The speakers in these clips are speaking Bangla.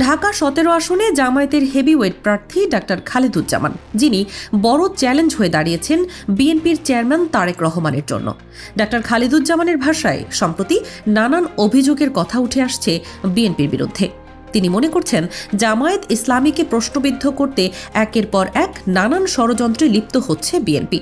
ঢাকা সতেরো আসনে জামায়াতের হেভিওয়েট প্রার্থী ডাক্তার খালেদুজ্জামান, যিনি বড় চ্যালেঞ্জ হয়ে দাঁড়িয়েছেন বিএনপির চেয়ারম্যান তারেক রহমানের জন্য। ডাক্তার খালেদুজ্জামানের ভাষায় সম্প্রতি নানান অভিযোগের কথা উঠে আসছে বিএনপির বিরুদ্ধে। তিনি মনে করছেন, জামায়াত ইসলামীকে প্রশ্নবিদ্ধ করতে একের পর এক নানান ষড়যন্ত্রে লিপ্ত হচ্ছে বিএনপি।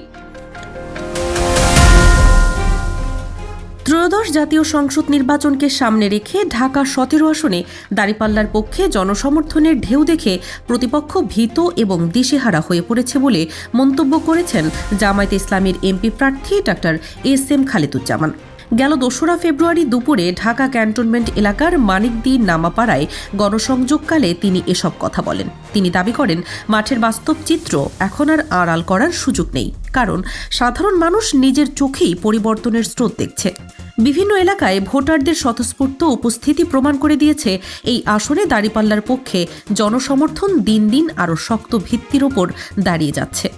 ত্রয়োদশ জাতীয় সংসদ নির্বাচনকে সামনে রেখে ঢাকা সতেরো আসনে দাঁড়িপাল্লার পক্ষে জনসমর্থনের ঢেউ দেখে প্রতিপক্ষ ভীত এবং দিশেহারা হয়ে পড়েছে বলে মন্তব্য করেছেন জামায়াত ইসলামীর এমপি প্রার্থী ডাক্তার এস এম খালেদুজ্জামান। গেল দোসরা ফেব্রুয়ারি দুপুরে ঢাকা ক্যান্টনমেন্ট এলাকার মানিকদি নামাপাড়ায় গণসংযোগকালে তিনি এসব কথা বলেন। তিনি দাবি করেন, মাঠের বাস্তব চিত্র এখন আর আড়াল করার সুযোগ নেই, কারণ সাধারণ মানুষ নিজের চোখেই পরিবর্তনের স্রোত দেখছে। বিভিন্ন এলাকায় ভোটারদের স্বতঃস্ফূর্ত উপস্থিতি প্রমাণ করে দিয়েছে এই আসনে দাঁড়িপাল্লার পক্ষে জনসমর্থন দিন দিন আরও শক্ত ভিত্তির ওপর দাঁড়িয়ে যাচ্ছে।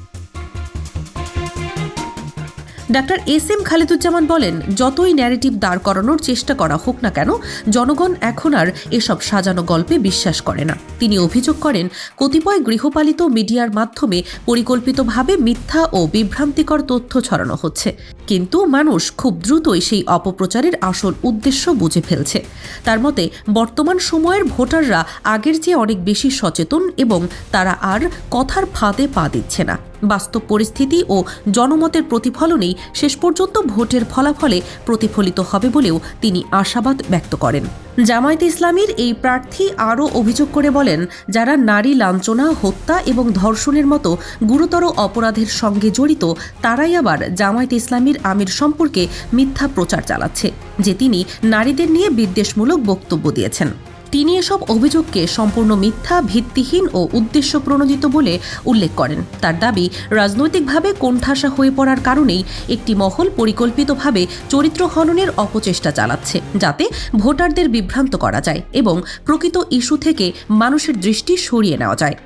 ডাক্তার এস এম খালেদুজ্জামান বলেন, যতই ন্যারেটিভ দাঁড় করানোর চেষ্টা করা হোক না কেন, জনগণ এখন আর এসব সাজানো গল্পে বিশ্বাস করে না। তিনি অভিযোগ করেন, কতিপয় গৃহপালিত মিডিয়ার মাধ্যমে পরিকল্পিতভাবে মিথ্যা ও বিভ্রান্তিকর তথ্য ছড়ানো হচ্ছে। কিন্তু মানুষ খুব দ্রুতই সেই অপপ্রচারের আসল উদ্দেশ্য বুঝে ফেলছে। তার মতে, বর্তমান সময়ের ভোটাররা আগের চেয়ে অনেক বেশি সচেতন এবং তারা আর কথার ফাঁদে পা দিচ্ছে না। বাস্তব পরিস্থিতি ও জনমতের প্রতিফলনেই শেষ পর্যন্ত ভোটের ফলাফলে প্রতিফলিত হবে বলেও তিনি আশাবাদ ব্যক্ত করেন। জামায়াতে ইসলামীর এই প্রার্থী আরও অভিযোগ করে বলেন, যারা নারী লাঞ্ছনা, হত্যা এবং ধর্ষণের মতো গুরুতর অপরাধের সঙ্গে জড়িত, তারাই আবার জামায়াতে ইসলামীর আমির সম্পর্কে মিথ্যা প্রচার চালাচ্ছে, যে তিনি নারীদের নিয়ে বিদ্বেষমূলক বক্তব্য দিয়েছেন। তিনি এসব অভিযোগকে সম্পূর্ণ মিথ্যা, ভিত্তিহীন ও উদ্দেশ্য প্রণোদিত বলে উল্লেখ করেন। তার দাবি, রাজনৈতিকভাবে কোণঠাসা হয়ে পড়ার কারণেই একটি মহল পরিকল্পিতভাবে চরিত্র হননের অপচেষ্টা চালাচ্ছে, যাতে ভোটারদের বিভ্রান্ত করা যায় এবং প্রকৃত ইস্যু থেকে মানুষের দৃষ্টি সরিয়ে নেওয়া যায়।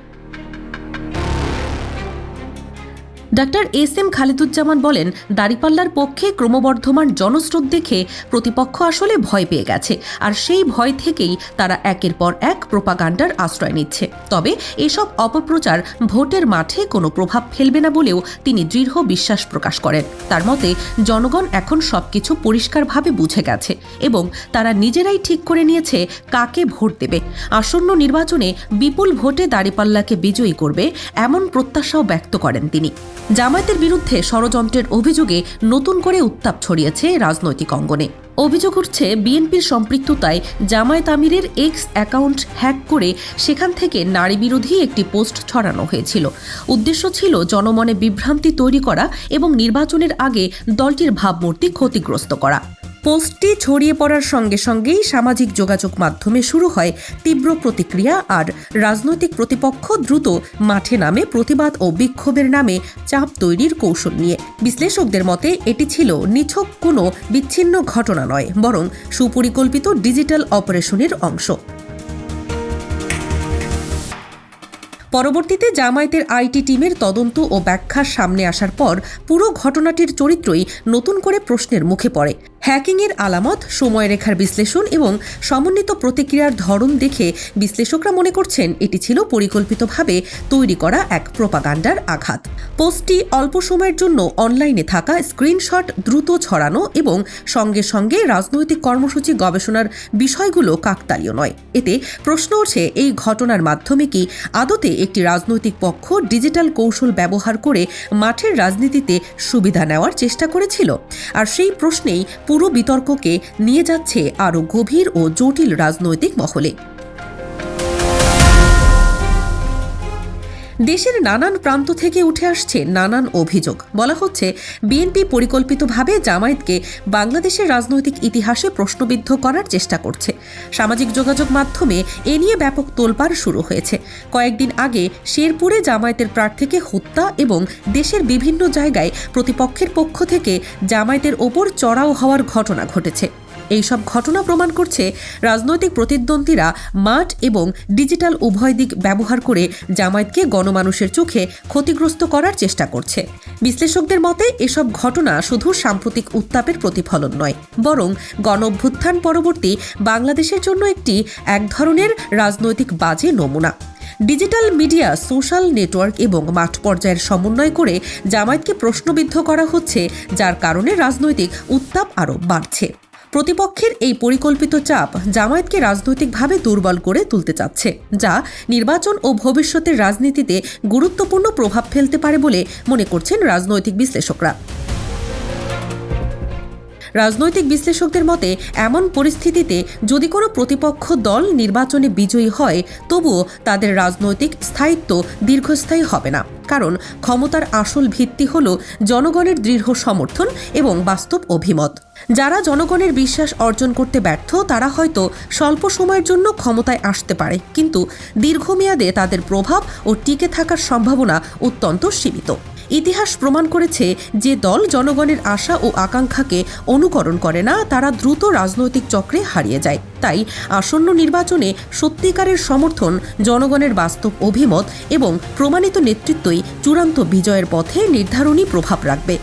ডাক্তার এস এম খালিদুজ্জামান বলেন, দাঁড়িপাল্লার পক্ষে ক্রমবর্ধমান জনস্রোত দেখে প্রতিপক্ষ আসলে ভয় পেয়ে গেছে, আর সেই ভয় থেকেই তারা একের পর এক প্রোপাগান্ডার আশ্রয় নিচ্ছে। তবে এসব অপপ্রচার ভোটের মাঠে কোনো প্রভাব ফেলবে না বলেও তিনি দৃঢ় বিশ্বাস প্রকাশ করেন। তার মতে, জনগণ এখন সবকিছু পরিষ্কারভাবে বুঝে গেছে এবং তারা নিজেরাই ঠিক করে নিয়েছে কাকে ভোট দেবে। আসন্ন নির্বাচনে বিপুল ভোটে দাঁড়িপাল্লাকে বিজয়ী করবে এমন প্রত্যাশাও ব্যক্ত করেন তিনি। জামায়াতের বিরুদ্ধে ষড়যন্ত্রের অভিযোগে নতুন করে উত্তাপ ছড়িয়েছে রাজনৈতিক অঙ্গনে। অভিযোগ উঠছে, বিএনপির সম্পৃক্ততায় জামায়াত আমিরের এক্স অ্যাকাউন্ট হ্যাক করে সেখান থেকে নারী বিরোধী একটি পোস্ট ছড়ানো হয়েছিল। উদ্দেশ্য ছিল জনমনে বিভ্রান্তি তৈরি করা এবং নির্বাচনের আগে দলটির ভাবমূর্তি ক্ষতিগ্রস্ত করা। পোস্টটি ছড়িয়ে পড়ার সঙ্গে সঙ্গেই সামাজিক যোগাযোগ মাধ্যমে শুরু হয় তীব্র প্রতিক্রিয়া আর রাজনৈতিক প্রতিপক্ষ দ্রুত মাঠে নামে প্রতিবাদ ও বিক্ষোভের নামে চাপ তৈরির কৌশল নিয়ে। বিশ্লেষকদের মতে, এটি ছিল নিছক কোনো বিচ্ছিন্ন ঘটনা নয়, বরং সুপরিকল্পিত ডিজিটাল অপারেশনের অংশ। পরবর্তীতে জামায়াতের আইটি টিমের তদন্ত ও ব্যাখ্যার সামনে আসার পর পুরো ঘটনাটির চরিত্রই নতুন করে প্রশ্নের মুখে পড়ে। হ্যাকিংয়ের আলামত সময়রেখার বিশ্লেষণ এবং সমন্বিত প্রতিক্রিয়ার ধরন দেখে বিশ্লেষকরা মনে করছেন এটি ছিল পরিকল্পিতভাবে তৈরি করা এক প্রোপাগান্ডার আঘাত। পোস্টটি অল্প সময়ের জন্য অনলাইনে থাকা স্ক্রিনশট দ্রুত ছড়ানো এবং সঙ্গে সঙ্গে রাজনৈতিক কর্মসূচি গবেষণার বিষয়গুলো কাকতালীয় নয়। এতে প্রশ্ন ওঠে, এই ঘটনার মাধ্যমে কি আদতে একটি রাজনৈতিক পক্ষ ডিজিটাল কৌশল ব্যবহার করে মাঠের রাজনীতিতে সুবিধা নেওয়ার চেষ্টা করেছিল? আর সেই প্রশ্নেই পুরো বিতর্ককে নিয়ে যাচ্ছে আরও গভীর ও জটিল রাজনৈতিক মহলে। দেশের নানান প্রান্ত থেকে উঠে আসছে নানান অভিযোগ। বলা হচ্ছে, বিএনপি পরিকল্পিতভাবে জামায়াতকে বাংলাদেশের রাজনৈতিক ইতিহাসে প্রশ্নবিদ্ধ করার চেষ্টা করছে। সামাজিক যোগাযোগ মাধ্যমে এ নিয়ে ব্যাপক তোলপাড় শুরু হয়েছে। কয়েকদিন আগে শেরপুরে জামায়াতের প্রার্থীকে হত্যা এবং দেশের বিভিন্ন জায়গায় প্রতিপক্ষের পক্ষ থেকে জামায়াতের ওপর চড়াও হওয়ার ঘটনা ঘটেছে। এইসব ঘটনা প্রমাণ করছে রাজনৈতিক প্রতিদ্বন্দ্বীরা মাঠ এবং ডিজিটাল উভয় দিক ব্যবহার করে জামায়াতকে গণমানুষের চোখে ক্ষতিগ্রস্ত করার চেষ্টা করছে। বিশ্লেষকদের মতে, এসব ঘটনা শুধু সাম্প্রতিক উত্তাপের প্রতিফলন নয়, বরং গণ অভ্যুত্থান পরবর্তী বাংলাদেশের জন্য একটি এক ধরনের রাজনৈতিক বাজে নমুনা। ডিজিটাল মিডিয়া, সোশ্যাল নেটওয়ার্ক এবং মাঠ পর্যায়ের সমন্বয় করে জামায়াতকে প্রশ্নবিদ্ধ করা হচ্ছে, যার কারণে রাজনৈতিক উত্তাপ আরও বাড়ছে। প্রতিপক্ষের এই পরিকল্পিত চাপ জামায়াতকে রাজনৈতিকভাবে দুর্বল করে তুলতে চাচ্ছে, যা নির্বাচন ও ভবিষ্যতের রাজনীতিতে গুরুত্বপূর্ণ প্রভাব ফেলতে পারে বলে মনে করছেন রাজনৈতিক বিশ্লেষকরা। রাজনৈতিক বিশ্লেষকদের মতে, এমন পরিস্থিতিতে যদি কোনো প্রতিপক্ষ দল নির্বাচনে বিজয়ী হয়, তবুও তাদের রাজনৈতিক স্থায়িত্ব দীর্ঘস্থায়ী হবে না। কারণ ক্ষমতার আসল ভিত্তি হল জনগণের দৃঢ় সমর্থন এবং বাস্তব অভিমত। যারা জনগণের বিশ্বাস অর্জন করতে ব্যর্থ, তারা হয়তো স্বল্প সময়ের জন্য ক্ষমতায় আসতে পারে, কিন্তু দীর্ঘমেয়াদে তাদের প্রভাব ও টিকে থাকার সম্ভাবনা অত্যন্ত সীমিত। ইতিহাস প্রমাণ করেছে যে দল জনগণের আশা ও আকাঙ্ক্ষাকে অনুকরণ করে না, তারা দ্রুত রাজনৈতিক চক্রে হারিয়ে যায়। তাই আসন্ন নির্বাচনে সত্যিকারের সমর্থন, জনগণের বাস্তব অভিমত এবং প্রমাণিত নেতৃত্বই চূড়ান্ত বিজয়ের পথে নির্ধারণী প্রভাব রাখবে।